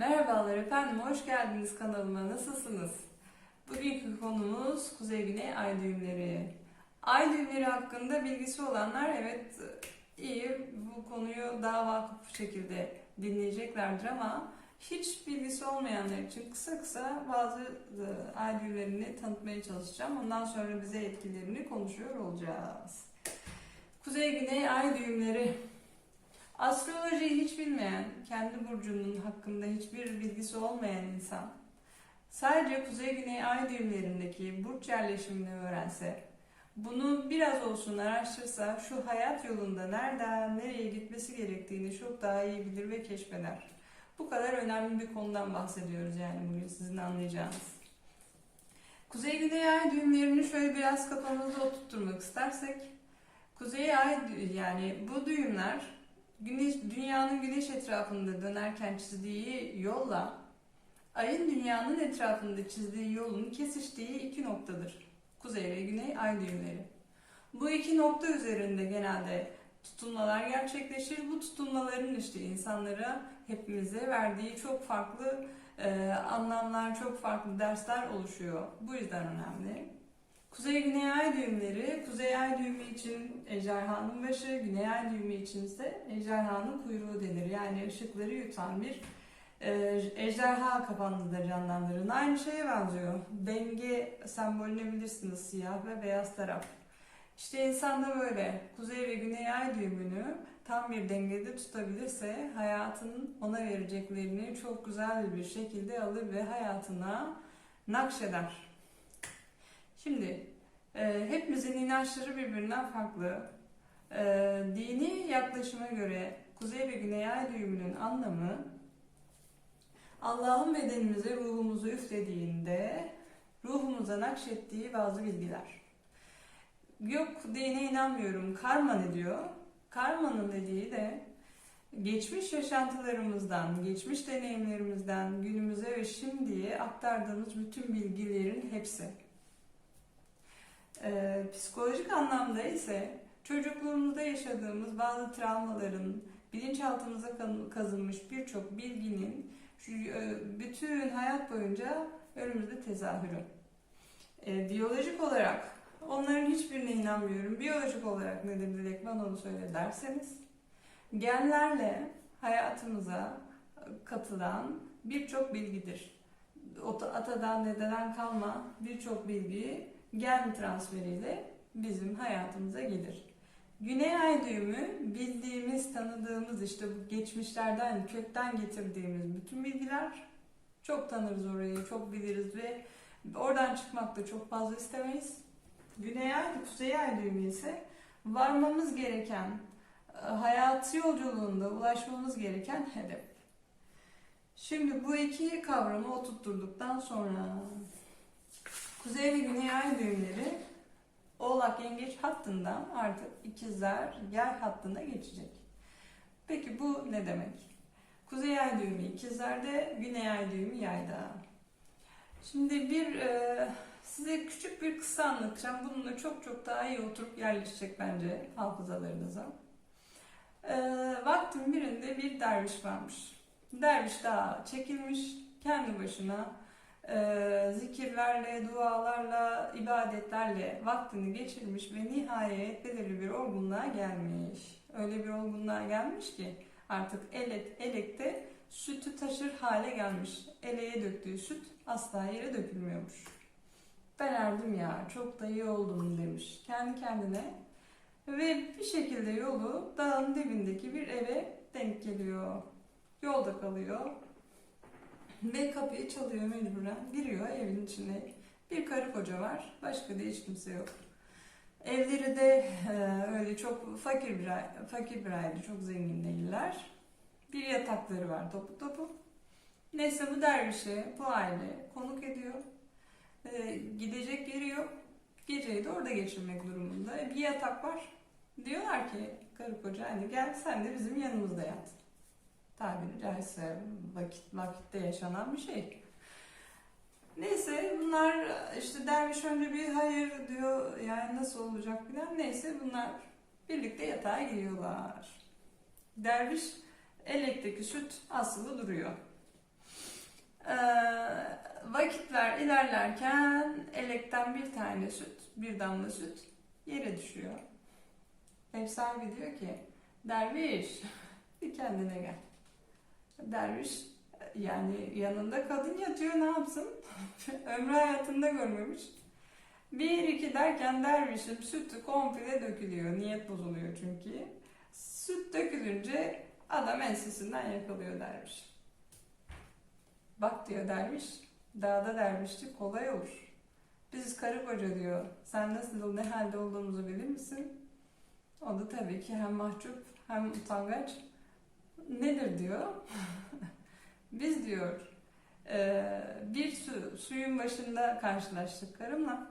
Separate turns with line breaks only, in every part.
Merhabalar efendim, hoş geldiniz kanalıma. Nasılsınız? Bugünkü konumuz Kuzey Güney Ay düğümleri. Ay düğümleri hakkında bilgisi olanlar evet iyi bu konuyu daha vakıf şekilde dinleyeceklerdir ama hiç bilgisi olmayanlar için kısa kısa bazı e, ay düğümlerini tanıtmaya çalışacağım. Ondan sonra bize etkilerini konuşuyor olacağız. Kuzey Güney Ay düğümleri Astrolojiyi hiç bilmeyen, kendi burcunun hakkında hiçbir bilgisi olmayan insan sadece kuzey güney ay düğümlerindeki burç yerleşimini öğrense, bunu biraz olsun araştırsa şu hayat yolunda nereden nereye gitmesi gerektiğini çok daha iyi bilir ve keşfeder. Bu kadar önemli bir konudan bahsediyoruz yani bugün sizin anlayacağınız. Kuzey güney ay düğümlerini şöyle biraz kafamızda oturtturmak istersek, kuzey ay yani bu düğümler Güneş, dünyanın güneş etrafında dönerken çizdiği yolla ayın dünyanın etrafında çizdiği yolun kesiştiği iki noktadır. Kuzey ve güney ay düğümleri. Bu iki nokta üzerinde genelde tutulmalar gerçekleşir. Bu tutulmaların işte insanlara hepimize verdiği çok farklı e, anlamlar, çok farklı dersler oluşuyor. Bu yüzden önemli. Kuzey Güney Ay düğümleri, Kuzey Ay düğümü için ejderhanın başı, Güney Ay düğümü için ise ejderhanın kuyruğu denir. Yani ışıkları yutan bir e, ejderha kapanında canlandırın. Aynı şeye benziyor. Denge sembolünü bilirsiniz siyah ve beyaz taraf. İşte insan da böyle Kuzey ve Güney Ay düğümünü tam bir dengede tutabilirse hayatın ona vereceklerini çok güzel bir şekilde alır ve hayatına nakşeder. Şimdi e, hepimizin inançları birbirinden farklı. E, dini yaklaşıma göre Kuzey ve Güney Ay düğümünün anlamı Allah'ın bedenimize ruhumuzu üflediğinde ruhumuza nakşettiği bazı bilgiler. Yok dine inanmıyorum. Karma ne diyor? Karmanın dediği de geçmiş yaşantılarımızdan, geçmiş deneyimlerimizden günümüze ve şimdiye aktardığımız bütün bilgilerin hepsi. Ee, psikolojik anlamda ise çocukluğumuzda yaşadığımız bazı travmaların, bilinçaltımıza kazınmış birçok bilginin e, bütün hayat boyunca önümüzde tezahürü. Ee, biyolojik olarak onların hiçbirine inanmıyorum. Biyolojik olarak nedir Dilek bana onu söyle derseniz genlerle hayatımıza katılan birçok bilgidir. Atadan dededen kalma birçok bilgi gen transferiyle bizim hayatımıza gelir. Güney ay düğümü bildiğimiz, tanıdığımız işte bu geçmişlerden, kökten getirdiğimiz bütün bilgiler. Çok tanırız orayı, çok biliriz ve oradan çıkmak da çok fazla istemeyiz. Güney ay, kuzey ay düğümü ise varmamız gereken, e, hayatı yolculuğunda ulaşmamız gereken hedef. Şimdi bu iki kavramı oturtturduktan sonra Kuzey ve Güney Ay düğümleri Oğlak Yengeç hattından artık ikizler yay hattına geçecek. Peki bu ne demek? Kuzey Ay düğümü ikizlerde, Güney Ay düğümü yayda. Şimdi bir e, size küçük bir kısa anlatacağım. Bununla çok çok daha iyi oturup yerleşecek bence hafızalarınıza. E, vaktin birinde bir derviş varmış. Derviş dağa çekilmiş, kendi başına e, zikirlerle, dualarla, ibadetlerle vaktini geçirmiş ve nihayet belirli bir olgunluğa gelmiş. Öyle bir olgunluğa gelmiş ki artık elek, elekte sütü taşır hale gelmiş. Eleğe döktüğü süt asla yere dökülmüyormuş. Ben erdim ya, çok da iyi oldum demiş kendi kendine. Ve bir şekilde yolu dağın dibindeki bir eve denk geliyor. Yolda kalıyor. Ve kapıyı çalıyor mecburen. Giriyor evin içine. Bir karı koca var. Başka da hiç kimse yok. Evleri de e, öyle çok fakir bir fakir bir aile, çok zengin değiller. Bir yatakları var topu topu. Neyse bu dervişi bu aile konuk ediyor. E, gidecek yeri yok. Geceyi de orada geçirmek durumunda. E, bir yatak var. Diyorlar ki karı koca hani gel sen de bizim yanımızda yat tabiri caizse vakit vakitte yaşanan bir şey. Neyse bunlar işte derviş önce bir hayır diyor yani nasıl olacak filan neyse bunlar birlikte yatağa giriyorlar. Derviş elekteki süt asılı duruyor. Ee, vakitler ilerlerken elekten bir tane süt, bir damla süt yere düşüyor. Ev sahibi diyor ki, derviş bir kendine gel. Derviş yani yanında kadın yatıyor ne yapsın? Ömrü hayatında görmemiş. Bir iki derken dervişin sütü komple dökülüyor. Niyet bozuluyor çünkü. Süt dökülünce adam ensesinden yakalıyor derviş. Bak diyor derviş, dağda dervişlik kolay olur. Biz karı koca diyor, sen nasıl ne halde olduğumuzu bilir misin? O da tabii ki hem mahcup hem utangaç. Nedir diyor. Biz diyor, eee, bir su, suyun başında karşılaştık karımla.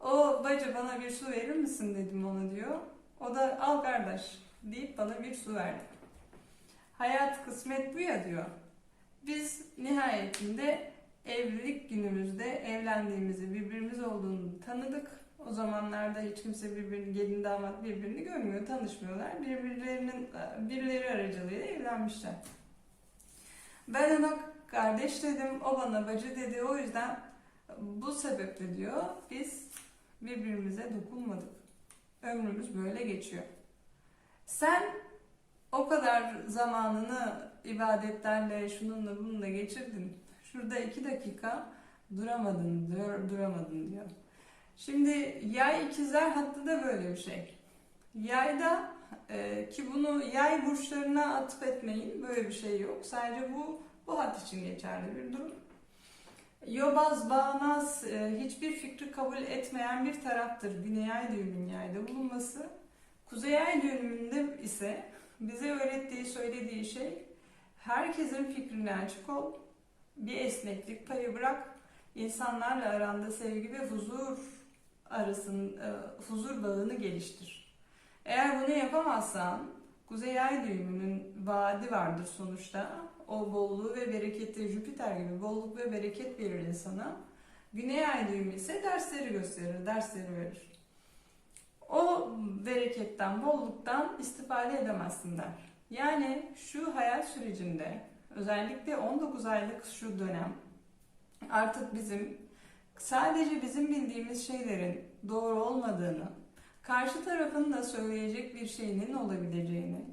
O bacı bana bir su verir misin dedim ona diyor. O da al kardeş deyip bana bir su verdi. Hayat kısmet bu ya diyor. Biz nihayetinde evlilik günümüzde evlendiğimizi, birbirimiz olduğunu tanıdık. O zamanlarda hiç kimse birbirini, gelin damat birbirini görmüyor, tanışmıyorlar. Birbirlerinin, birileri aracılığıyla evlenmişler. Ben ona kardeş dedim, o bana bacı dedi. O yüzden bu sebeple diyor biz birbirimize dokunmadık. Ömrümüz böyle geçiyor. Sen o kadar zamanını ibadetlerle, şununla bununla geçirdin. Şurada iki dakika duramadın diyor, duramadın diyor. Şimdi yay ikizler hattı da böyle bir şey. Yayda e, ki bunu yay burçlarına atıp etmeyin böyle bir şey yok. Sadece bu bu hat için geçerli bir durum. Yobaz, bağnaz, e, hiçbir fikri kabul etmeyen bir taraftır Güney Ay düğümünün yayda bulunması. Kuzey Ay düğümünde ise bize öğrettiği, söylediği şey herkesin fikrine açık ol, bir esneklik payı bırak, insanlarla aranda sevgi ve huzur arasın, e, huzur bağını geliştir. Eğer bunu yapamazsan, Kuzey Ay düğümünün vaadi vardır sonuçta. O bolluğu ve bereketi Jüpiter gibi bolluk ve bereket verir insana. Güney Ay düğümü ise dersleri gösterir, dersleri verir. O bereketten, bolluktan istifade edemezsin der. Yani şu hayat sürecinde özellikle 19 aylık şu dönem artık bizim sadece bizim bildiğimiz şeylerin doğru olmadığını, karşı tarafın da söyleyecek bir şeyinin olabileceğini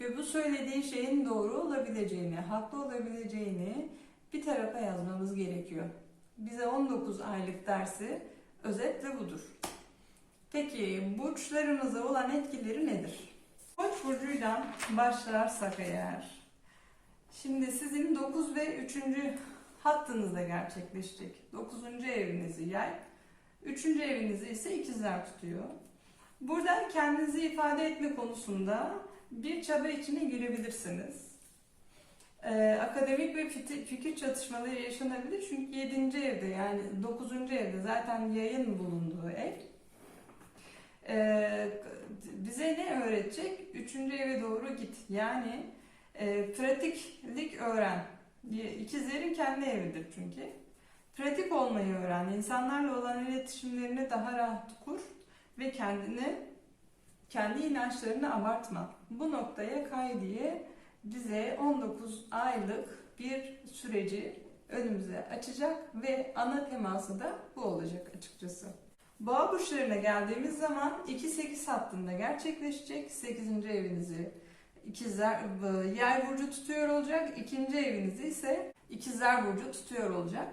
ve bu söylediği şeyin doğru olabileceğini, haklı olabileceğini bir tarafa yazmamız gerekiyor. Bize 19 aylık dersi özetle budur. Peki burçlarımıza olan etkileri nedir? Koç burcuyla başlarsak eğer, şimdi sizin 9 ve 3. hattınızda gerçekleşecek. 9. evinizi yay, 3. evinizi ise ikizler tutuyor. Burada kendinizi ifade etme konusunda bir çaba içine girebilirsiniz. Ee, akademik ve fikir çatışmaları yaşanabilir çünkü 7. evde yani 9. evde zaten yayın bulunduğu ev. Ee, bize ne öğretecek? Üçüncü eve doğru git. Yani e, pratiklik öğren. İkizlerin kendi evidir çünkü. Pratik olmayı öğren. İnsanlarla olan iletişimlerini daha rahat kur ve kendini kendi inançlarını abartma. Bu noktaya kay diye bize 19 aylık bir süreci önümüze açacak ve ana teması da bu olacak açıkçası. Boğa burçlarına geldiğimiz zaman 2-8 hattında gerçekleşecek 8. evinizi ikizler yay burcu tutuyor olacak. ikinci evinizi ise ikizler burcu tutuyor olacak.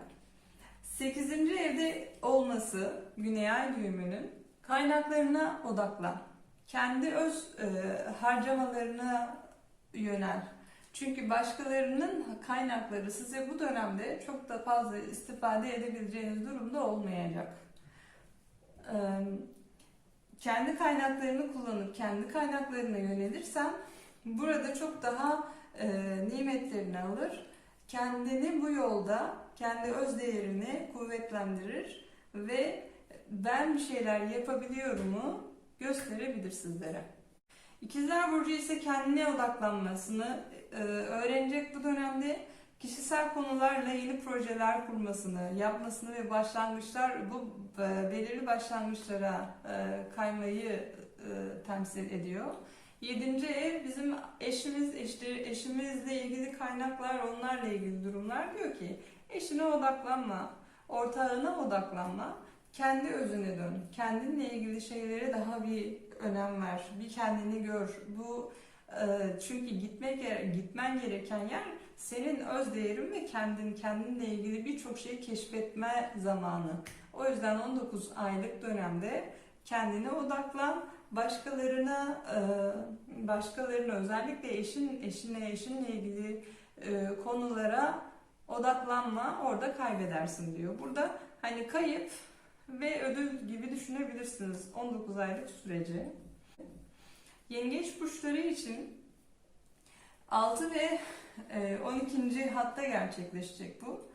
8. evde olması Güney Ay düğümünün kaynaklarına odaklan. Kendi öz e, harcamalarına yönel. Çünkü başkalarının kaynakları size bu dönemde çok da fazla istifade edebileceğiniz durumda olmayacak. Ee, kendi kaynaklarını kullanıp kendi kaynaklarına yönelirsen burada çok daha e, nimetlerini alır. Kendini bu yolda kendi öz değerini kuvvetlendirir ve ben bir şeyler yapabiliyorumu gösterebilir sizlere. İkizler Burcu ise kendine odaklanmasını e, öğrenecek bu dönemde kişisel konularla yeni projeler kurmasını, yapmasını ve başlangıçlar bu e, belirli başlangıçlara e, kaymayı e, temsil ediyor. Yedinci ev bizim eşimiz, işte eşimizle ilgili kaynaklar, onlarla ilgili durumlar diyor ki eşine odaklanma, ortağına odaklanma, kendi özüne dön, kendinle ilgili şeylere daha bir önem ver, bir kendini gör. Bu e, çünkü gitmek gitmen gereken yer senin öz değerin ve kendin kendinle ilgili birçok şeyi keşfetme zamanı. O yüzden 19 aylık dönemde kendine odaklan, başkalarına e, başkalarına özellikle eşin eşine eşinle ilgili e, konulara odaklanma orada kaybedersin diyor. Burada hani kayıp ve ödül gibi düşünebilirsiniz 19 aylık süreci. Yengeç burçları için 6 ve e, 12. hatta gerçekleşecek bu.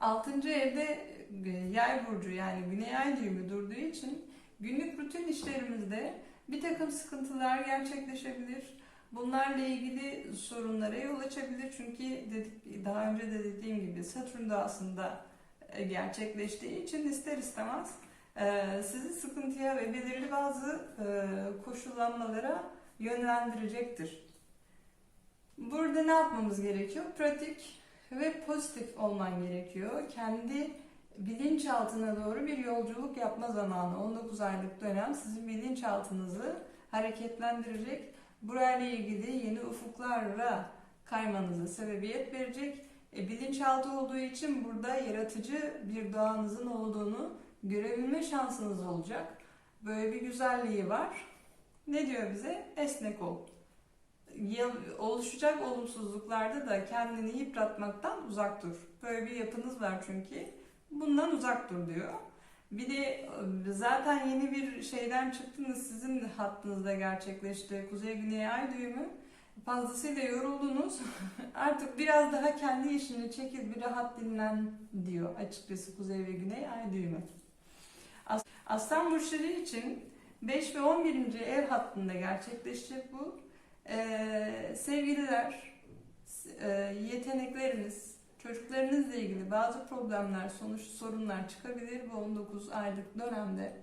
6. evde e, yay burcu yani güney ay düğümü durduğu için günlük rutin işlerimizde bir takım sıkıntılar gerçekleşebilir. Bunlarla ilgili sorunlara yol açabilir. Çünkü dedik, daha önce de dediğim gibi Satürn de aslında e, gerçekleştiği için ister istemez e, sizi sıkıntıya ve belirli bazı koşullanmalara yönlendirecektir. Burada ne yapmamız gerekiyor? Pratik ve pozitif olman gerekiyor. Kendi bilinçaltına doğru bir yolculuk yapma zamanı. 19 aylık dönem sizin bilinçaltınızı hareketlendirecek. Burayla ilgili yeni ufuklara kaymanıza sebebiyet verecek. E, bilinçaltı olduğu için burada yaratıcı bir doğanızın olduğunu görebilme şansınız olacak. Böyle bir güzelliği var. Ne diyor bize? Esnek ol. Oluşacak olumsuzluklarda da kendini yıpratmaktan uzak dur. Böyle bir yapınız var çünkü. Bundan uzak dur diyor. Bir de e, zaten yeni bir şeyden çıktınız sizin hattınızda gerçekleşti. Kuzey Güney Ay düğümü. Fazlasıyla yoruldunuz. Artık biraz daha kendi işini çekil bir rahat dinlen diyor açıkçası Kuzey ve Güney Ay düğümü. Aslan burçları için 5 ve 11. ev hattında gerçekleşecek bu. Ee, sevgililer, e, yetenekleriniz, çocuklarınızla ilgili bazı problemler, sonuç sorunlar çıkabilir bu 19 aylık dönemde.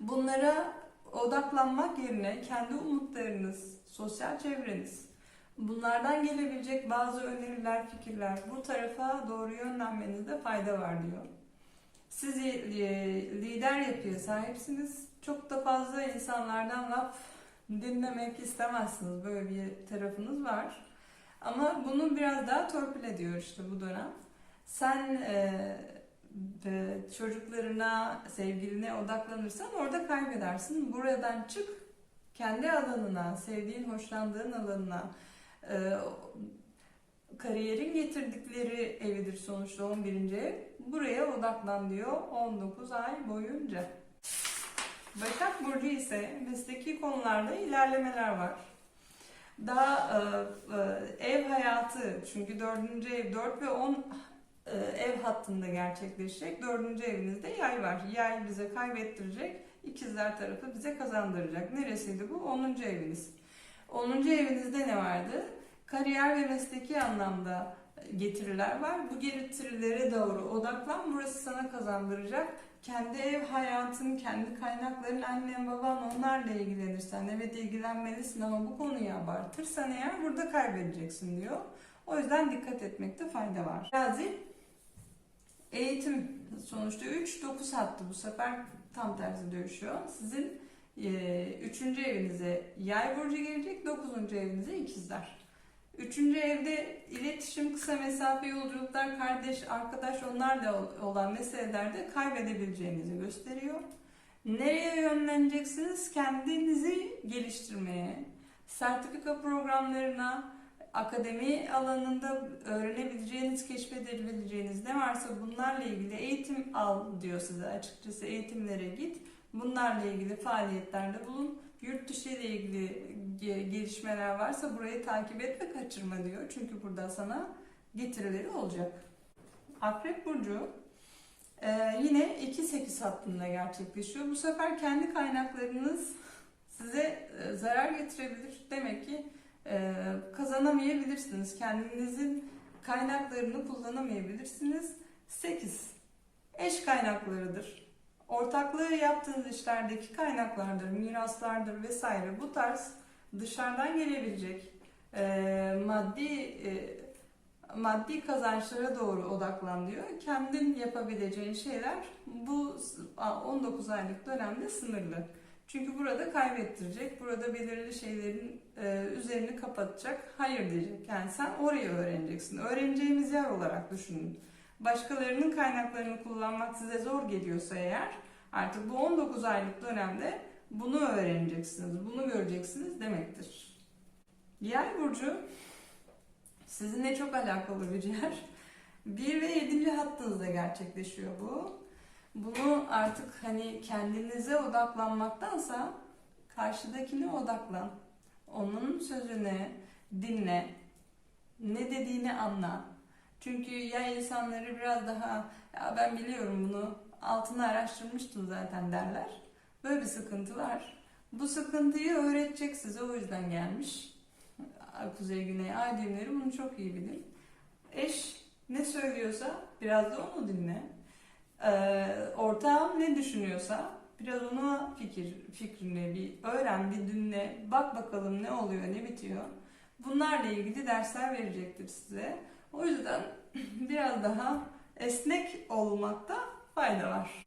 Bunlara odaklanmak yerine kendi umutlarınız, sosyal çevreniz, bunlardan gelebilecek bazı öneriler, fikirler bu tarafa doğru yönlenmenizde fayda var diyor. Siz lider yapıya sahipsiniz. Çok da fazla insanlardan laf dinlemek istemezsiniz. Böyle bir tarafınız var. Ama bunu biraz daha torpil ediyor işte bu dönem. Sen e, e, çocuklarına, sevgiline odaklanırsan orada kaybedersin. Buradan çık, kendi alanına, sevdiğin, hoşlandığın alanına, e, kariyerin getirdikleri evidir sonuçta 11. ev. Buraya odaklan diyor 19 ay boyunca. Başak Burcu ise mesleki konularda ilerlemeler var. Daha e, e, ev hayatı çünkü 4. ev 4 ve 10 e, ev hattında gerçekleşecek. 4. evinizde yay var. Yay bize kaybettirecek. İkizler tarafı bize kazandıracak. Neresiydi bu? 10. eviniz. 10. evinizde ne vardı? Kariyer ve mesleki anlamda getiriler var. Bu getirilere doğru odaklan. Burası sana kazandıracak. Kendi ev hayatın, kendi kaynakların, annen, baban onlarla ilgilenirsen evet ilgilenmelisin ama bu konuyu abartırsan eğer burada kaybedeceksin diyor. O yüzden dikkat etmekte fayda var. Razi eğitim sonuçta 3-9 hattı bu sefer tam tersi dönüşüyor. Sizin 3. E, evinize yay burcu gelecek, 9. evinize ikizler. Üçüncü evde iletişim, kısa mesafe yolculuklar, kardeş, arkadaş onlarla olan meselelerde kaybedebileceğinizi gösteriyor. Nereye yönleneceksiniz? Kendinizi geliştirmeye, sertifika programlarına, akademi alanında öğrenebileceğiniz, keşfedebileceğiniz ne varsa bunlarla ilgili eğitim al diyor size açıkçası. Eğitimlere git. Bunlarla ilgili faaliyetlerde bulun. Yurt dışı ile ilgili gelişmeler varsa burayı takip et ve kaçırma diyor. Çünkü burada sana getirileri olacak. Akrep Burcu e, yine 2-8 hattında gerçekleşiyor. Bu sefer kendi kaynaklarınız size e, zarar getirebilir. Demek ki e, kazanamayabilirsiniz. Kendinizin kaynaklarını kullanamayabilirsiniz. 8. Eş kaynaklarıdır ortaklığı yaptığınız işlerdeki kaynaklardır, miraslardır vesaire bu tarz dışarıdan gelebilecek e, maddi e, maddi kazançlara doğru odaklan diyor. Kendin yapabileceğin şeyler bu 19 aylık dönemde sınırlı. Çünkü burada kaybettirecek, burada belirli şeylerin e, üzerini kapatacak, hayır diyecek. Yani sen orayı öğreneceksin. Öğreneceğimiz yer olarak düşünün. Başkalarının kaynaklarını kullanmak size zor geliyorsa eğer, artık bu 19 aylık dönemde bunu öğreneceksiniz, bunu göreceksiniz demektir. Yay burcu sizinle çok alakalı bir yer. 1 ve 7. hattınızda gerçekleşiyor bu. Bunu artık hani kendinize odaklanmaktansa karşıdakine odaklan. Onun sözüne dinle. Ne dediğini anla. Çünkü ya insanları biraz daha ya ben biliyorum bunu altını araştırmıştım zaten derler. Böyle bir sıkıntı var. Bu sıkıntıyı öğretecek size o yüzden gelmiş. Kuzey Güney ay düğümleri bunu çok iyi bilir. Eş ne söylüyorsa biraz da onu dinle. Ee, ortağım ne düşünüyorsa biraz ona fikir fikrini bir öğren, bir dinle, bak bakalım ne oluyor, ne bitiyor. Bunlarla ilgili dersler verecektir size. O yüzden biraz daha esnek olmakta fayda var.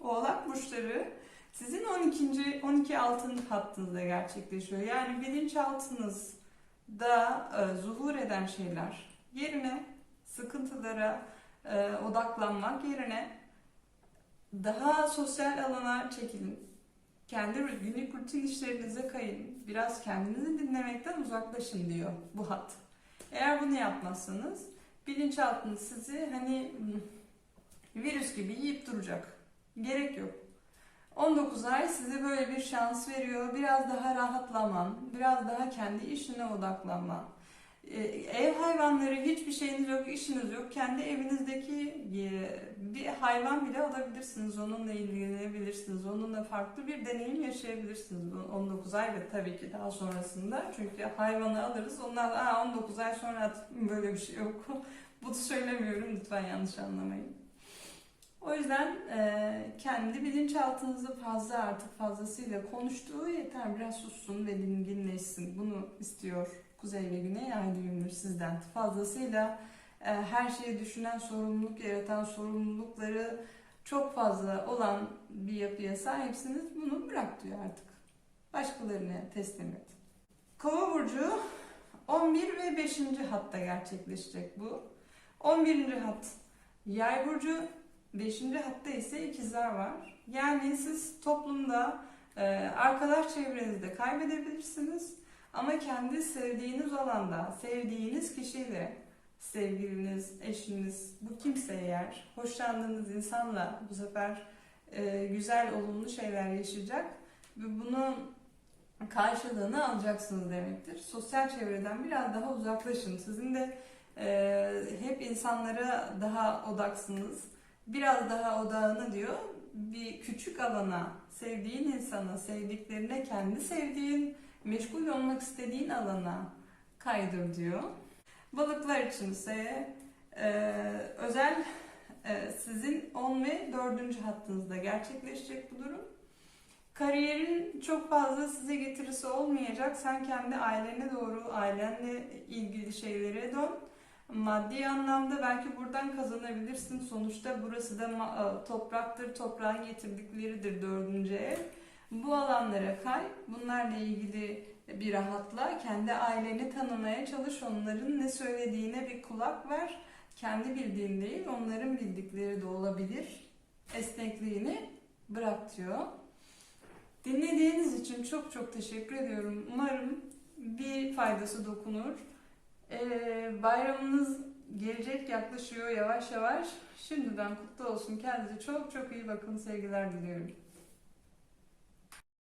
Oğlak burçları sizin 12. 12 altın hattınızda gerçekleşiyor. Yani bilinçaltınızda e, zuhur eden şeyler yerine sıkıntılara e, odaklanmak yerine daha sosyal alana çekilin. Kendi günlük rutin işlerinize kayın. Biraz kendinizi dinlemekten uzaklaşın diyor bu hat. Eğer bunu yapmazsanız bilinçaltınız sizi hani virüs gibi yiyip duracak. Gerek yok. 19 ay size böyle bir şans veriyor. Biraz daha rahatlaman, biraz daha kendi işine odaklanman. Ee, ev hayvanları hiçbir şeyiniz yok, işiniz yok. Kendi evinizdeki e, bir hayvan bile alabilirsiniz. Onunla ilgilenebilirsiniz. Onunla farklı bir deneyim yaşayabilirsiniz. 19 ay ve tabii ki daha sonrasında. Çünkü hayvanı alırız. Onlar Aa, 19 ay sonra böyle bir şey yok. Bunu söylemiyorum. Lütfen yanlış anlamayın. O yüzden e, kendi bilinçaltınızı fazla artık fazlasıyla konuştuğu yeter. Biraz sussun ve dinginleşsin. Bunu istiyor Kuzey ve Güney ay düğümleri sizden. Fazlasıyla e, her şeyi düşünen, sorumluluk yaratan, sorumlulukları çok fazla olan bir yapıya sahipsiniz. Bunu bırak diyor artık. Başkalarına teslim et. Kova burcu 11 ve 5. hatta gerçekleşecek bu. 11. hat Yay burcu, 5. hatta ise ikizler var. Yani siz toplumda e, arkadaş çevrenizde kaybedebilirsiniz. Ama kendi sevdiğiniz alanda, sevdiğiniz kişiyle, sevgiliniz, eşiniz, bu kimse eğer, hoşlandığınız insanla bu sefer e, güzel, olumlu şeyler yaşayacak ve bunun karşılığını alacaksınız demektir. Sosyal çevreden biraz daha uzaklaşın. Sizin de e, hep insanlara daha odaksınız. Biraz daha odağını diyor bir küçük alana, sevdiğin insana, sevdiklerine, kendi sevdiğin meşgul olmak istediğin alana kaydır diyor. Balıklar için ise e, özel e, sizin 10 ve 4. hattınızda gerçekleşecek bu durum. Kariyerin çok fazla size getirisi olmayacak. Sen kendi ailene doğru, ailenle ilgili şeylere dön. Maddi anlamda belki buradan kazanabilirsin. Sonuçta burası da e, topraktır, toprağın getirdikleridir dördüncü ev. Bu alanlara kay, bunlarla ilgili bir rahatla, kendi aileni tanımaya çalış, onların ne söylediğine bir kulak ver. Kendi bildiğin değil, onların bildikleri de olabilir. Esnekliğini bırak diyor. Dinlediğiniz için çok çok teşekkür ediyorum. Umarım bir faydası dokunur. Ee, bayramınız gelecek, yaklaşıyor yavaş yavaş. Şimdiden kutlu olsun. Kendinize çok çok iyi bakın. Sevgiler diliyorum.